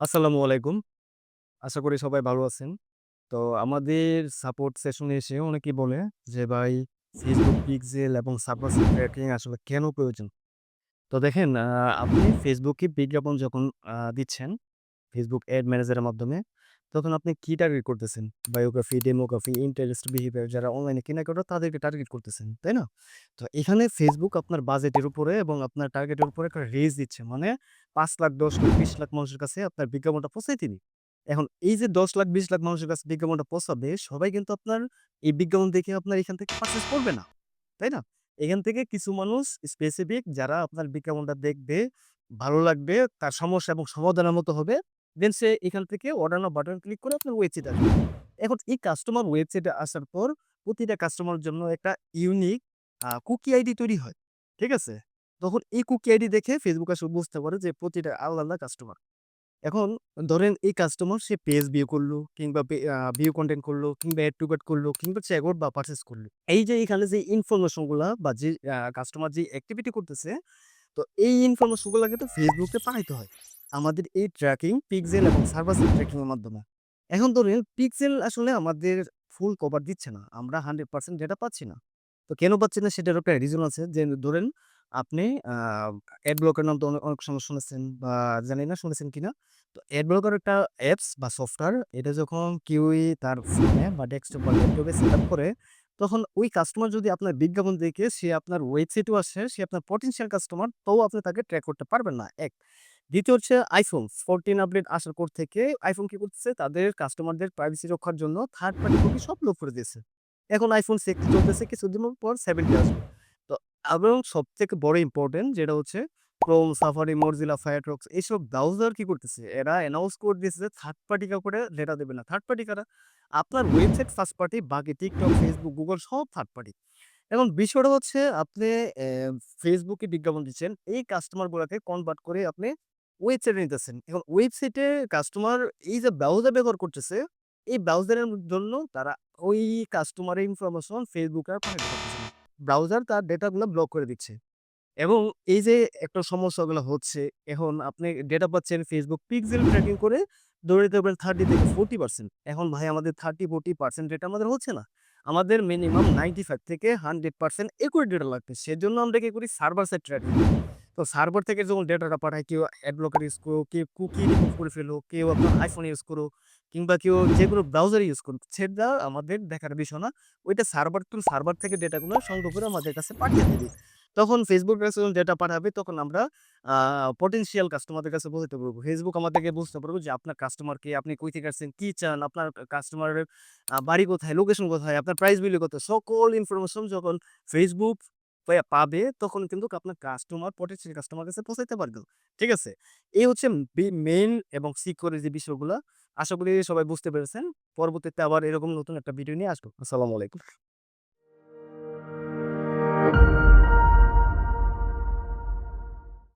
আসসালামু আলাইকুম। আশা করি সবাই ভালো আছেন। তো আমাদের সাপোর্ট সেশনে এসে অনেকেই বলে যে, "ভাই ফেসবুক পিক্সেল এবং সাবমার্সিভ ট্র্যাকিং আসলে কেন প্রয়োজন?" তো দেখেন আপনি ফেসবুকে বিজ্ঞাপন যখন দিচ্ছেন, ফেসবুক অ্যাড ম্যানেজারের মাধ্যমে, তখন আপনি কি টার্গেট করতেছেন? বায়োগ্রাফি, ডেমোগ্রাফি, ইন্টারেস্ট, বিহেভিয়ার যারা অনলাইনে কেনাকাটা তাদেরকে টার্গেট করতেছেন, তাই না? তো এখানে ফেসবুক আপনার বাজেটের উপরে এবং আপনার টার্গেটের উপরে একটা রেজ দিচ্ছে। মানে পাঁচ লাখ, ১০ লাখ, ২০ লাখ মানুষের কাছে আপনার বিজ্ঞাপনটা পৌঁছাইতে দিবে। এখন এই যে ১০ লাখ, ২০ লাখ মানুষের কাছে বিজ্ঞাপনটা পৌঁছাবে, সবাই কিন্তু আপনার এই বিজ্ঞাপন দেখে আপনার এখান থেকে পারচেজ করবে না। তাই না? এখান থেকে কিছু মানুষ স্পেসিফিক যারা আপনার বিজ্ঞাপনটা দেখবে, ভালো লাগবে, তার সমস্যা এবং সমাধানের মতো হবে, দেন সে এখান থেকে অর্ডার নাও বাটন ক্লিক করে আপনার ওয়েবসাইটে আসবে। এখন এই কাস্টমার ওয়েবসাইটে আসার পর প্রতিটা কাস্টমারের জন্য একটা ইউনিক কুকি আইডি তৈরি হয়। ঠিক আছে? তখন এই কুকি আইডি দেখে Facebook আসলে বুঝতে পারে যে প্রতিটা আলাদা, আলাদা কাস্টমার। এখন ধরেন এই কাস্টমার সে পেজ ভিউ করল কিংবা ভিউ কনটেন্ট করল কিংবা এড টু কার্ট করল কিংবা চেকআউট বা পারচেজ করল। এই যে এখানে যে ইনফরমেশনগুলা বা যে কাস্টমার যে অ্যাক্টিভিটি করতেছে, তো এই ইনফরমেশনগুলা কিন্তু এ পাঠাইতে হয়। আমাদের এই ট্র্যাকিং পিক্সেল এবং সার্ভাসিভ ট্র্যাকিং এর মাধ্যমে। এখন ধরেন পিক্সেল আসলে আমাদের ফুল কভার দিচ্ছে না। আমরা 100% ডেটা পাচ্ছি না। তো কেন পাচ্ছি না সেটার একটা রিজন আছে। যে ধরেন আপনি অ্যাড ব্লকের নাম তো অনেক সময় শুনেছেন বা জানি না শুনেছেন কিনা? তো অ্যাড ব্লকার একটা অ্যাপস বা সফটওয়্যার এটা যখন কেউই তার ফোনে বা ডেস্কটপ বা ল্যাপটপে সেটআপ করে, তখন ওই কাস্টমার যদি আপনার বিজ্ঞাপন দেখে সে আপনার ওয়েবসাইটও আসে, সে আপনার পটেনশিয়াল কাস্টমার তও আপনি তাকে ট্র্যাক করতে পারবেন না ১ দ্বিতীয় হচ্ছে আইফোন 14 আপডেট আসার পর থেকে আইফোন কি করতেছে? তাদের কাস্টমারদের প্রাইভেসি রক্ষার জন্য থার্ড পার্টি কুকি সব লক করে দিয়েছে। এখন আইফোন সিক্স চলতেছে কিছুদিন পর 70 আসবে। তো এবং সব থেকে বড় ইম্পর্টেন্ট যেটা হচ্ছে Chrome, Safari, Mozilla, Firefox এইসব ব্রাউজার কি করতেছে? এরা অ্যানাউন্স করে দিয়েছে যে থার্ড পার্টি কাউকে ডেটা দেবে না। থার্ড পার্টি কারা? আপনার ওয়েবসাইট ফার্স্ট পার্টি, বাকি TikTok, ফেসবুক গুগল সব থার্ড পার্টি। এখন বিষয়টা হচ্ছে আপনি ফেসবুকে বিজ্ঞাপন দিচ্ছেন। এই কাস্টমারগুলোকে কনভার্ট করে আপনি ওয়েবসাইটে নিতেছেন। এখন ওয়েবসাইটে কাস্টমার এই যে ব্রাউজার ব্যবহার করতেছে, এই ব্রাউজারের জন্য তারা ওই কাস্টমারের ইনফরমেশন পারতেছে ব্রাউজার তার ডেটাগুলা ব্লক করে দিচ্ছে। এবং এই যে একটা সমস্যাগুলো হচ্ছে, এখন আপনি ডেটা পাচ্ছেন ফেসবুক পিক্সেল ট্র্যাকিং করে ধরে নিতে পারেন 30 থেকে 40% এখন ভাই আমাদের 30-40% ডেটা আমাদের হচ্ছে না। আমাদের মিনিমাম 95 থেকে 100% একুরেট ডেটা লাগবে। সেজন্য আমরা কি করি সার্ভার সাইড ট্র্যাকিং। তো সার্ভার থেকে যখন ডেটাটা পাঠায় কেউ অ্যাড ব্লকার ইউজ করো, কেউ কুকি রিমুভ করে ফেলো, কেউ আপনার আইফোন ইউজ করো কিংবা কেউ যেকোনো ব্রাউজার ইউজ করুক, সেটা আমাদের দেখার বিষয় না। ওইটা সার্ভার টু সার্ভার থেকে ডেটাগুলো সংগ্রহ করে আমাদের কাছে পাঠিয়ে দেবে তখন ফেসবুক যখন ডেটা পাঠাবে তখন আমরা আ পটেনশিয়াল কাস্টমারদের কাছে বোঝাতে পারব। ফেসবুক আমাদেরকে বুঝতে পারব যে আপনার কাস্টমার কে, আপনি কই থেকে আসছেন, কি চান, আপনার কাস্টমারের বাড়ি কোথায়, লোকেশন কোথায়, আপনার প্রাইস ভ্যালু কত, সকল ইনফরমেশন যখন পে পাবে, তখন কিন্তু আপনার কাস্টমার পটেনশিয়াল কাস্টমার কাছে পৌঁছাইতে পারবে। ঠিক আছে? এই হচ্ছে মেন এবং সিকিউর যে বিষয়গুলো, আশা করি সবাই বুঝতে পেরেছেন। পরবর্তীতে আবার এরকম নতুন একটা ভিডিও নিয়ে আসব। আসসালামু আলাইকুম।